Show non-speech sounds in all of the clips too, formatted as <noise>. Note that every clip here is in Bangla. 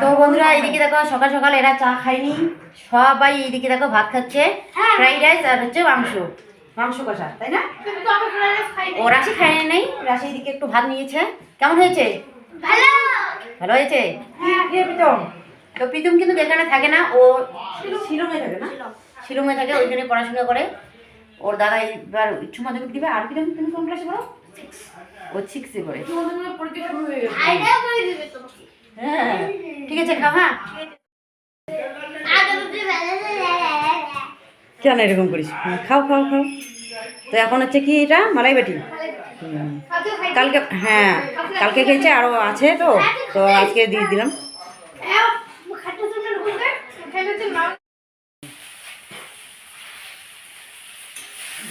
তো বন্ধুরা এইদিকে দেখো সকাল সকাল এরা চা খায়নি। সবাই এইদিকে দেখো ভাত খাচ্ছে। ফ্রাইড রাইস আর হচ্ছে মাংস। মাংস কষা তাই না? ও রাশি খায় নাই। রাশি এদিকে একটু ভাত নিয়েছে। কেমন হয়েছে? ভালো। হয়েছে? প্রীতম? তো প্রীতম কিন্তু এখানে থাকে না ও শিলংয়ে থাকে না? শিলংয়ে থাকে ওইখানে পড়াশোনা করে। ওর দাদা এবার উচ্চ মাধ্যমিক দিবে। আর প্রীতম তুমি কোন ক্লাসে পড়ো? ও সিক্সে পড়ে। হ্যাঁ ঠিক আছে খাও হ্যাঁ। কেন এরকম করিস? হুম, খাও খাও খাও। তো এখন হচ্ছে কি এটা? মালাই বাটি কালকে হ্যাঁ কালকে খেয়েছে আরও আছে তো। তো আজকে দিয়ে দিলাম।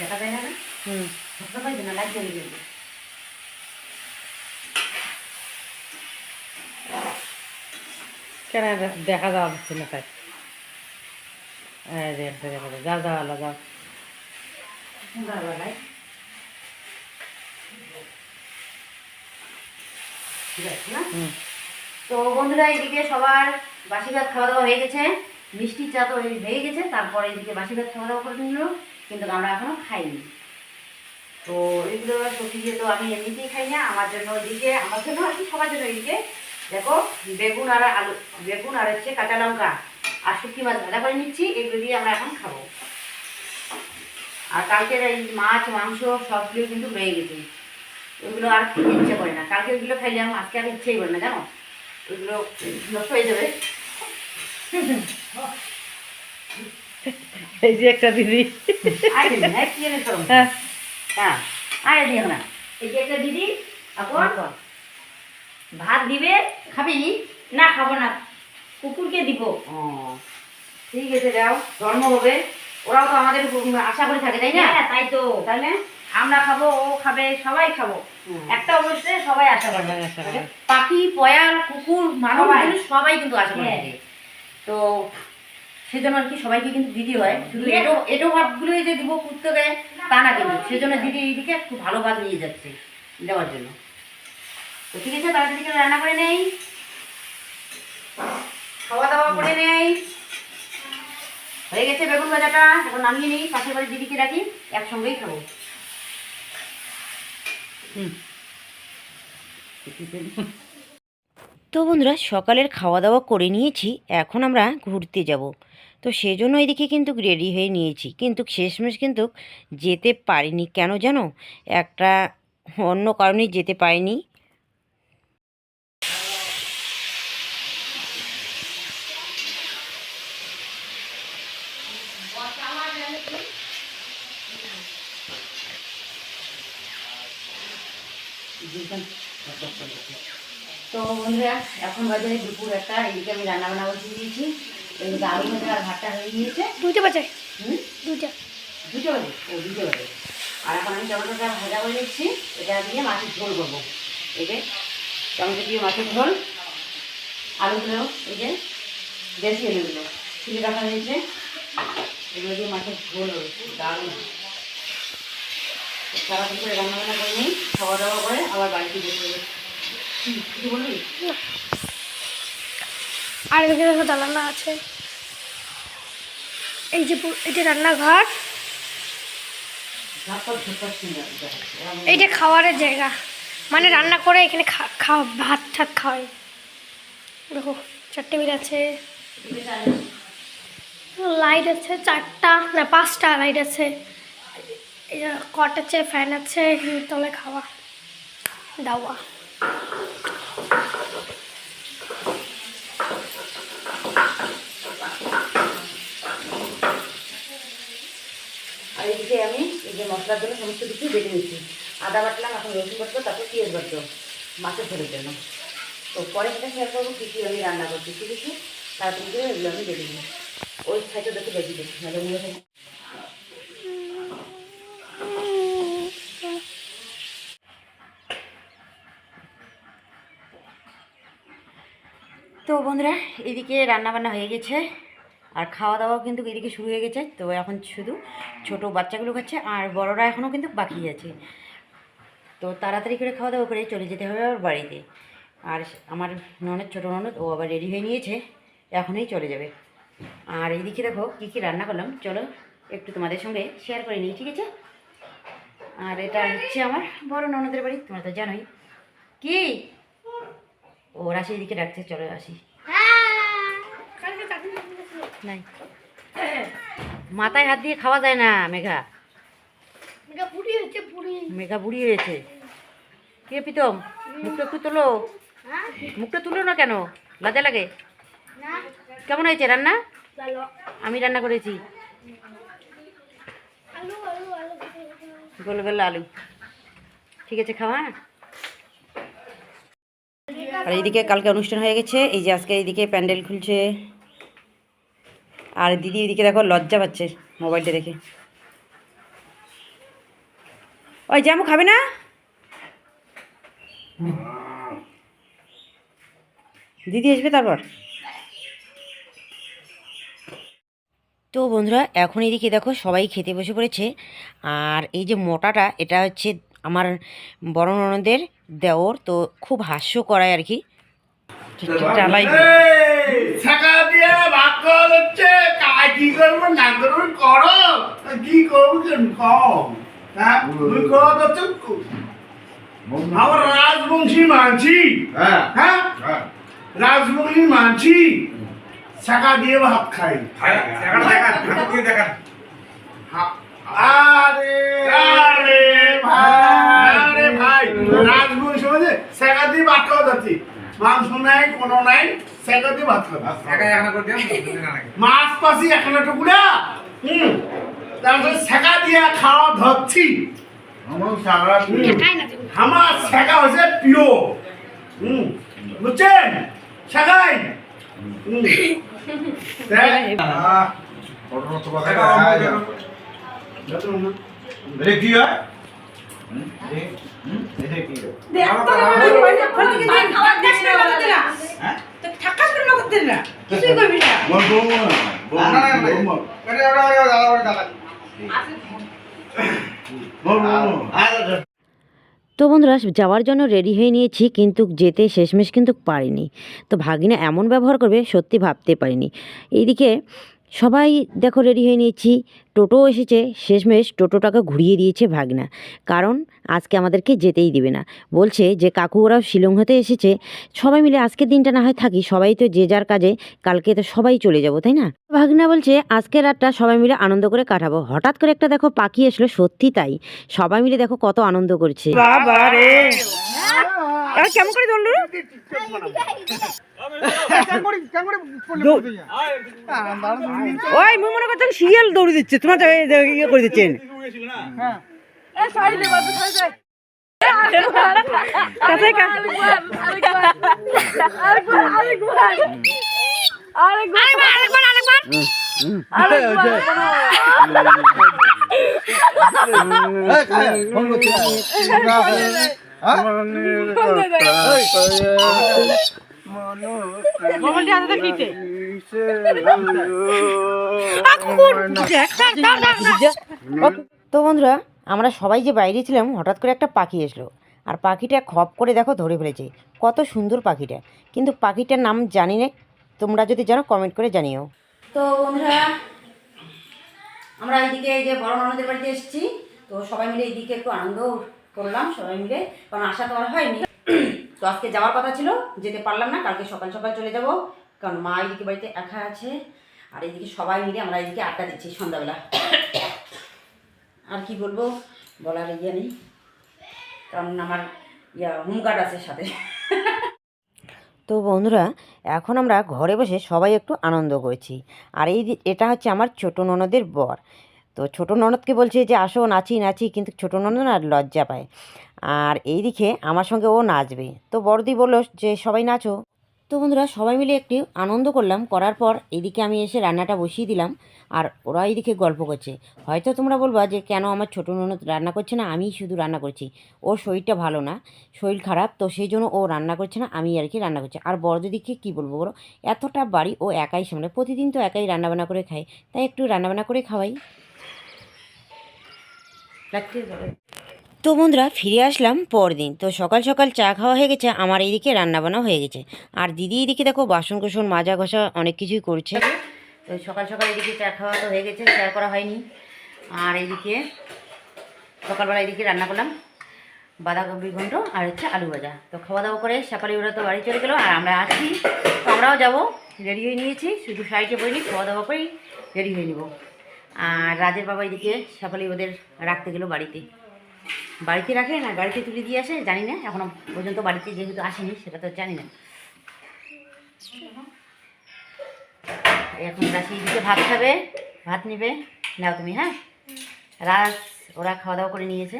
দেখা যায় না? হুম দেখা পাইবে না লাইট জ্বলে যাবে কেন দেখা যাওয়া যাচ্ছে না তাই? যে দেখা আলো যাও। না? হুম। তো বন্ধুরা এদিকে সবার বাসি ভাত খাওয়া দাওয়া হয়ে গেছে। মিষ্টি চা তো হয়ে গেছে তারপরে এদিকে বাসি ভাত খাওয়া দাওয়া করে নিল কিন্তু আমরা এখনও খাইনি। তো এগুলো সবজি তো আমি এমনিতেই খাই না আমার জন্য এদিকে আমার জন্য আর কি সবার জন্য এদিকে দেখো বেগুন আর আলু বেগুন আর হচ্ছে কাঁচা লঙ্কা আর শুটকি মাছ ভাজা করে নিচ্ছি এগুলো দিয়ে আমরা এখন খাব। আর কালকের এই মাছ মাংস সবগুলো কিন্তু রয়ে গেছে। ওগুলো আর খেতে ইচ্ছে করে না। কালকে ওইগুলো খাইলাম আজকে আর ইচ্ছেই করে না জানো? ওইগুলো নষ্ট হয়ে যাবে। <laughs> এই যে একটা দিদি। হ্যাঁ। আগে দিও না এই যে একটা দিদি এখন ভাত দিবে খাবি? না খাব না কুকুরকে দিব। ঠিক আছে যাও ধর্ম হবে। ওরাও তো আমাদের আশা করে থাকে তাই না? হ্যাঁ তাই তো। তাহলে আমরা খাব ও খাবে সবাই খাব। একটা অনুষ্ঠানে সবাই আশা করে। পাখি পয়াল কুকুর মানুষ সবাই। কিন্তু আশা করে হ্যাঁ। থাকে। তো সেজন্য আর কি সবাইকে কিন্তু দিদি হয়। শুধু এটো এটো ভাতগুলোই যে দিব কুত্তকে তা না কিন্তু। সেজন্য দিদি এইদিকে একটু ভালো ভাত নিয়ে যাচ্ছে দেওয়ার জন্য। তো ঠিক আছে তাড়াতাড়ি করে রান্না করে নেই। খাওয়া দাওয়া করে নেই। হয়ে গেছে বেগুন ভাজাটা এখন নামিয়ে নিই পাশের বাড়ি দিদিকে রাখি একসঙ্গেই খাব। তো বন্ধুরা সকালের খাওয়া দাওয়া করে নিয়েছি এখন আমরা ঘুরতে যাব। তো সেজন্য এদিকে কিন্তু রেডি হয়ে নিয়েছি। কিন্তু শেষমেশ কিন্তু যেতে পারিনি। কেন জানো? একটা অন্য কারণে যেতে পারিনি। তো বন্ধুরা এখন বাজে দুপুর একটা এদিকে আমি রান্না বান্না বসিয়ে দিয়েছি। এদিকে আলু ভাজা আর ভাতটা হয়ে গিয়েছে। দুইটা বাজে। হুম? দুইটা। দুটো বাজে? ও দুটো বাজে। আর এখন আমি টমেটোটা ভাজা করে নিচ্ছি। এটা দিয়ে মাছের ঝোল করব। এই যে টমেটো দিয়ে মাছের ঝোল। আলুগুলো এই যে দেশি আলুগুলো। ছিলে রাখা হয়েছে। এগুলো দিয়ে মাছের ঝোল হবে। দারুণ। সারাদিন করে রান্না বান্না করে নিই খাওয়া দাওয়া করে আবার বাড়িতে যেতে হবে হুম, কিছু বলবি? আর এদিকে দেখো দালানা আছে। এই যে এই যে রান্নাঘর। এইটা খাওয়ারের জায়গা। মানে রান্না করে এখানে খাওয়া ভাত ঠাত খাওয়াই। দেখো চার টেবিল আছে। লাইট আছে চারটা না পাঁচটা লাইট আছে। কট আছে ফ্যান আছে তলে খাওয়া। দাওয়া। আর এদিকে আমি, এই যে মশলার জন্য সমস্ত কিছু বেটে নিচ্ছি আদা বাটলাম, এখন রসুন বাটবো তারপর পেঁয়াজ বাটবো মাছের ঝোলের জন্য। তো পরে সেটা শেয়ার করব কী কী আমি রান্না করছি, ঠিক আছে? তাড়াতাড়ি এগুলো আমি বেটে দিই ওই সাইডে দেখে বেটে দিচ্ছি তো বন্ধুরা, এদিকে রান্না বান্না হয়ে গেছে, আর খাওয়া দাওয়াও কিন্তু এদিকে শুরু হয়ে গেছে। তো এখন শুধু ছোট বাচ্চাগুলো খাচ্ছে, আর বড়রা এখনও কিন্তু বাকি আছে। তো তাড়াতাড়ি করে খাওয়া দাওয়া করে চলে যেতে হবে আবার বাড়িতে। আর আমার ননদ, ছোটো ননদ, ও আবার রেডি হয়ে নিয়েছে, এখনই চলে যাবে। আর এইদিকে দেখো কী কী রান্না করলাম, চলো একটু তোমাদের সঙ্গে শেয়ার করে নিই, ঠিক আছে? আর এটা হচ্ছে আমার বড় ননদের বাড়ি, তোমরা তো জানোই। কি? ও রাশি এদিকে ডাকছে চলো আসি। নাই। মাথায় হাত দিয়ে খাওয়া যায় না মেঘা। পুরি হচ্ছে পুরি মেঘা বুড়ি হয়েছে। কে প্রীতম? মুখটা একটু তোলো। মুখটা তুলো না কেন? লজ্জা লাগে? কেমন হয়েছে রান্না? আমি রান্না করেছি। আলু আলু আলু। গোল গোল আলু। ঠিক আছে খাওয়া আর এইদিকে কালকে অনুষ্ঠান হয়ে গেছে। এই যে আজকে এইদিকে প্যান্ডেল খুলছে। আর দিদি এদিকে দেখো লজ্জা পাচ্ছে মোবাইলটা দেখে। ওই জামু খাবে না? দিদি আসবে তারপর। তো বন্ধুরা, এখন এদিকে দেখো সবাই খেতে বসে পড়েছে। আর এই যে মোটাটা, এটা হচ্ছে আমার বড় ননদের দেওর তো খুব হাস্য করায় আর কি। চালাই আমার রাজবংশী মানছি। হ্যাঁ। হ্যাঁ? হ্যাঁ। রাজবংশী মানছি। দিয়ে ভাত খাই। আরে। আরে। ভাই আরে ভাই রাজবংশী মানে ছাকা ভাত খাওয়া যাচ্ছে মাংস নাই কোনো নাই ছাকা ভাত খাওয়া মাছ পাশি এখানে টুকুরা হুম তারপরে ছেঁকা দিয়ে খাওয়া ধরছি আমার সারা খাই না তুমি আমার প্রিয় হুম বুঝছেন হুম দেখ। কি হয় তো বন্ধুরা, যাওয়ার জন্য রেডি হয়ে নিয়েছি, কিন্তু যেতে শেষমেশ কিন্তু পারিনি। তো ভাগিনা এমন ব্যবহার করবে, সত্যি ভাবতে পারিনি। এইদিকে সবাই দেখো রেডি হয়ে নিয়েছি। টোটো এসেছে শেষমেশ টোটোটাকে ঘুরিয়ে দিয়েছে ভাগনা। কারণ আজকে আমাদেরকে যেতেই দিবে না। বলছে যে কাকু ওরাও শিলং হতে এসেছে সবাই মিলে আজকের দিনটা না হয় থাকি সবাই তো যে যার কাজে কালকে তো সবাই চলে যাব তাই না? ভাগনা বলছে আজকের রাতটা সবাই মিলে আনন্দ করে কাটাবো। হঠাৎ করে একটা দেখো পাখি এসলো সত্যি তাই। সবাই মিলে দেখো কত আনন্দ করছে। কেমন করে ওই মুই মনে করছেন সিরিয়াল দৌড়ে দিচ্ছে। তোমার ইয়ে করে দিচ্ছেন। কা- তো বন্ধুরা আমরা সবাই যে বাইরে ছিলাম হঠাৎ করে একটা পাখি এসলো। আর পাখিটা খপ করে দেখো ধরে ফেলেছে। কত সুন্দর পাখিটা। কিন্তু পাখিটার নাম জানি না। তোমরা যদি জানো কমেন্ট করে জানিও। তো বন্ধুরা আমরা এইদিকে এই যে বড় ননদের বাড়িতে এসেছি। তো সবাই মিলে এইদিকে একটু আনন্দ করলাম সবাই মিলে। কারণ আশা তো আর হয়নি। তো আজকে যাওয়ার কথা ছিল, যেতে পারলাম না, কালকে সকাল সকাল চলে যাব। কারণ মা এইদিকে বাড়িতে একা আছে, আর এইদিকে সবাই মিলে আমরা এইদিকে আড্ডা দিচ্ছি সন্ধ্যাবেলা। আর কি বলব, বলার ইয়ে নেই। কারণ আমার ইয়া হোমগার্ড আছে সাথে। তো বন্ধুরা, এখন আমরা ঘরে বসে সবাই একটু আনন্দ করছি। আর এই এটা হচ্ছে আমার ছোট ননদের বর। তো ছোট ননদকে বলছে যে, আসো, নাচি নাচি, কিন্তু ছোট ননদ না, লজ্জা পায়। আর এইদিকে আমার সঙ্গে ও নাচবে। তো বড়দি বলল, যে সবাই নাচো। তো বন্ধুরা, সবাই মিলে একটু আনন্দ করলাম। করার পর এইদিকে আমি এসে রান্নাটা বসিয়ে দিলাম আর ওরা এইদিকে গল্প করছে। হয়তো তোমরা বলবা যে, কেন আমার ছোটো ননদ রান্না করছে না? আমি শুধু রান্না করছি। ওর শরীরটা ভালো না, শরীর খারাপ, তো সেই জন্য ও রান্না করছে না আমি আর কি রান্না করছি। আর বড়দিদিকে কী বলব বলো? এতটা বাড়ি ও একাই সামনে প্রতিদিন তো একাই রান্নাবান্না করে খায়। তাই একটু রান্নাবান্না করে খাওয়াই। তো বন্ধুরা, ফিরে আসলাম পরদিন। তো সকাল সকাল চা খাওয়া হয়ে গেছে, আমার এইদিকে রান্নাবান্না হয়ে গেছে। আর দিদি এদিকে দেখো বাসন কুসন মাজা ঘষা অনেক কিছুই করছে। তো সকাল সকাল এদিকে চা খাওয়া তো হয়ে গেছে, চা করা হয়নি। আর এইদিকে সকালবেলা এদিকে রান্না করলাম, বাঁধাকপি ঘন্ট আর হচ্ছে আলু ভাজা। তো খাওয়া দাওয়া করে সকালে ওরা তো বাড়ি চলে গেলো, আর আমরা আছি, তো আমরাও যাব। রেডি হয়ে নিয়েছি, শুধু শাড়িটা পরিনি খাওয়া দাওয়া করেই রেডি হয়ে নিব। আর রাজের বাবা এদিকে সকালে ওদের রাখতে গেলো বাড়িতে। বাড়িতে রাখে না গাড়িতে তুলে দিয়ে আসে, জানি না, এখনও পর্যন্ত বাড়িতে যেহেতু আসেনি, সেটা তো জানি না। এখন রাশি দিকে ভাত খাবে, ভাত নেবে, নাও তুমি হ্যাঁ? রাজ ওরা খাওয়া দাওয়া করে নিয়েছে।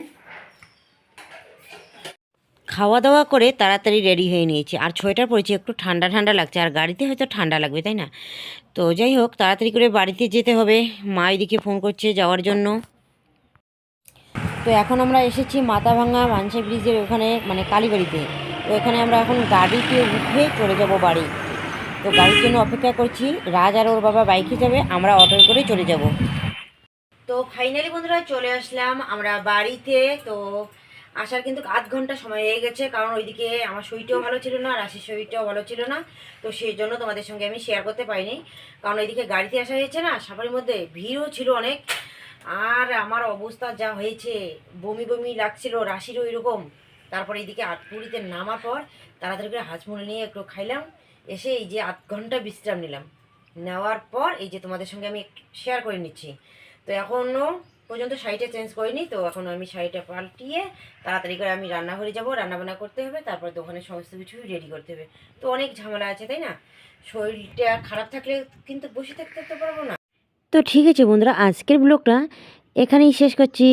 খাওয়া দাওয়া করে তাড়াতাড়ি রেডি হয়ে নিয়েছি। আর সোয়েটার পরেছি, একটু ঠান্ডা ঠান্ডা লাগছে, আর গাড়িতে হয়তো ঠান্ডা লাগবে, তাই না? তো যাই হোক, তাড়াতাড়ি করে বাড়িতে যেতে হবে। মা এদিকে ফোন করছে যাওয়ার জন্য। তো এখন আমরা এসেছি মাথাভাঙা মানসা ব্রিজের ওখানে মানে কালীবাড়িতে। তো এখানে আমরা এখন গাড়িতে উঠে চলে যাব বাড়ি। তো গাড়ির জন্য অপেক্ষা করছি, রাজ আর ওর বাবা বাইকে যাবে আমরা অটো করে চলে যাব। তো ফাইনালি বন্ধুরা চলে আসলাম আমরা বাড়িতে। তো আসার কিন্তু আধ ঘণ্টা সময় হয়ে গেছে, কারণ ওইদিকে আমার শরীরটাও ভালো ছিল না রাশির শরীরটাও ভালো ছিল না। তো সেই জন্য তোমাদের সঙ্গে আমি শেয়ার করতে পারিনি। কারণ ওইদিকে গাড়িতে আসা হয়েছে না সাফারির মধ্যে ভিড়ও ছিল অনেক। আর আমার অবস্থা যা হয়েছে, বমি বমি লাগছিল রাশির ওই রকম তারপরে এইদিকে আটপুরিতে নামার পর তাড়াতাড়ি করে হাঁচমুড়ি নিয়ে একটু খাইলাম, এসে এই যে আধ ঘণ্টা বিশ্রাম নিলাম। নেওয়ার পর এই যে তোমাদের সঙ্গে আমি শেয়ার করে নিচ্ছি। তো এখনও পর্যন্ত শাড়িটা চেঞ্জ করিনি, তো এখন আমি শাড়িটা পাল্টিয়ে তাড়াতাড়ি করে আমি রান্নাঘরে যাব, রান্নাবান্না করতে হবে, তারপর দোকানের সমস্ত কিছু রেডি করতে হবে। তো অনেক ঝামেলা আছে, তাই না? শরীরটা খারাপ থাকলে কিন্তু বসে থাকতে তো পারব না। তো ঠিক আছে বন্ধুরা আজকের ব্লগটা এখানেই শেষ করছি।